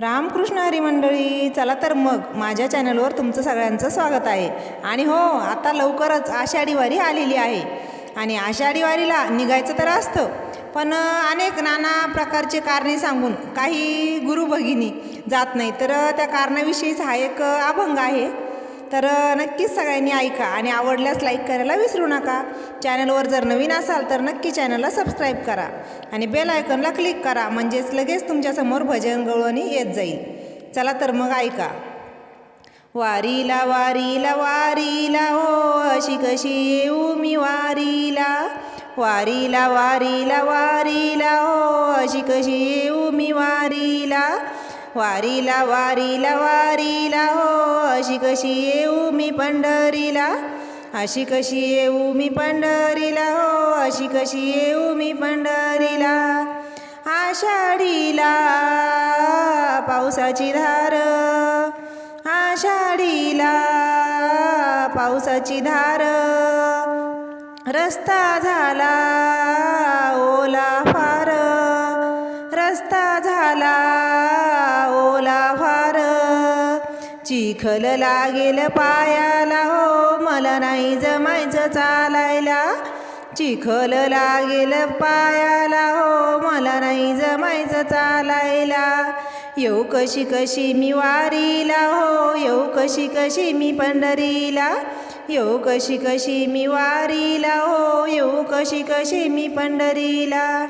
रामकृष्ण हरी मंडळी चला तर मग माझ्या चॅनलवर तुमचं सगळ्यांचं स्वागत आहे. आणि हो आता लवकरच आषाढी वारी आलेली आहे. आणि आषाढी वारीला निघायचं तर असतं. पण अनेक नाना प्रकारचे कारणे सांगून काही गुरु भगिनी जात नाही तर त्या कारणाविषयीच हा एक अभंग आहे. तर नक्कीच सगळ्यांनी ऐका आणि आवडल्यास लाईक करायला विसरू नका. चॅनलवर जर नवीन असाल तर नक्की चॅनलला सबस्क्राईब करा आणि बेल आयकनला क्लिक करा म्हणजेच लगेच तुमच्यासमोर भजन गवळणी येत जाईल. चला तर मग ऐका. वारीला वारीला वारीला हो अशी कशी येऊ मी वारीला. वारीला वारीला वारीला हो अशी कशी येऊ मी वारीला. वारीला वारीला वारीला हो. अशी कशी येऊ मी पंढरीला? अशी कशी येऊ मी पंढरीला? हो. अशी कशी येऊ मी पंढरीला? आषाढीला पावसाची धार. आषाढीला पावसाची धार. रस्ता झाला ओला चिखल लागेल पायाला हो मला नाही जमायचं चालायला. चिखल लागेल पायाला हो मला नाही जमायचं चालायला. येऊ कशी कशी मी वारीला हो येऊ कशी कशी मी पंढरीला. येऊ कशी कशी मी वारीला हो येऊ कशी कशी मी पंढरीला.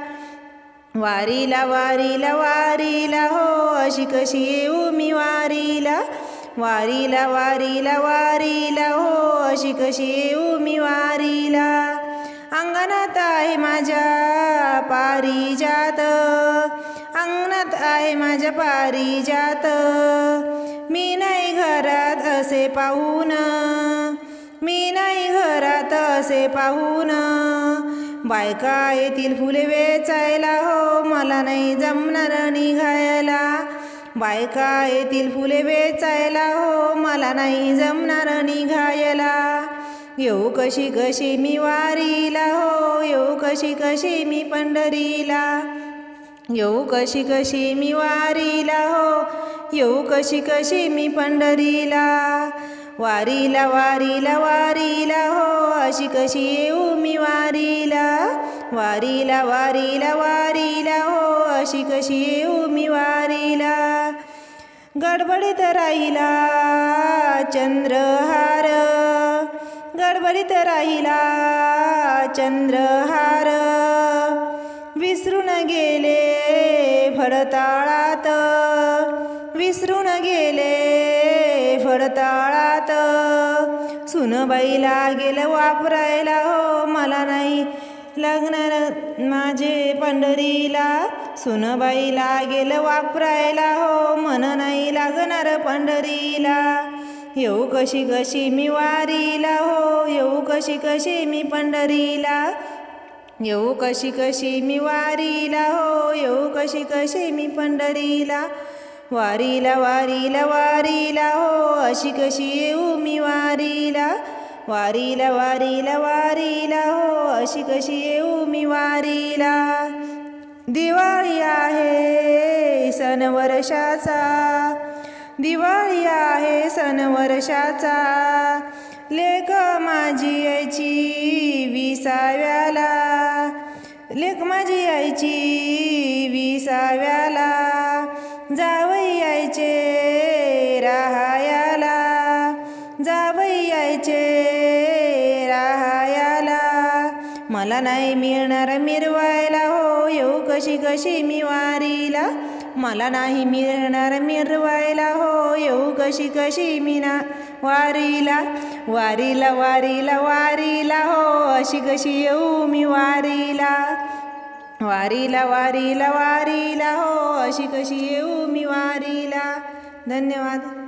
वारीला वारीला वारीला हो अशी कशी येऊ मी वारीला. वारीला वारीला वारीला हो अशी कशी येऊ मी वारीला. अंगणात आहे माझ्या पारिजात अंगणात आहे माझ्या पारिजात. मी नाही घरात असे पाहून मी नाही घरात असे पाहून. बायका येतील फुले वेचायला हो मला नाही जमणार निघायला. बायका येतील फुले वेचायला हो मला नाही जमणार निघायला. येऊ कशी कशी मी वारीला हो येऊ कशी कशी मी पंढरीला. येऊ कशी कशी मी वारीला हो येऊ कशी कशी मी पंढरीला. वारीला वारीला वारीला हो अशी कशी येऊ मी वारीला. वारीला वारीला वारीला हो अशी कशी येऊ मी वारीला. गडबडीत राहिला चंद्रहार. गडबडीत राहिला चंद्रहार. विसरून गेले फडताळात. विसरून गेले फडताळात. सुनबाईला गेलं वापरायला हो मला नाही लग्न माझे पंढरीला. सुनबाईला गेल वापरायला हो मन नाही लागणार पंढरीला. येऊ कशी कशी मी वारीला हो येऊ कशी कशी मी पंढरीला. येऊ कशी कशी मी वारीला हो येऊ कशी कशी मी पंढरीला. वारीला वारीला वारीला हो अशी कशी येऊ मी वारीला. वारीला वारीला वारीला हो अशी कशी येऊ मी वारीला. दिवाळी आहे सण वर्षाचा. दिवाळी आहे सण वर्षाचा. लेख माझी यायची विसाव्याला. लेख माझी यायची विसाव्याला. जावई यायचे मला नाही मिळणार मिरवायला. हो येऊ कशी कशी मी वारीला. मला नाही मिळणार मिरवायला. हो येऊ कशी कशी मी ना वारीला. वारीला वारीला वारीला. हो अशी कशी येऊ मी वारीला. वारीला वारीला वारीला. हो अशी कशी येऊ मी वारीला. धन्यवाद.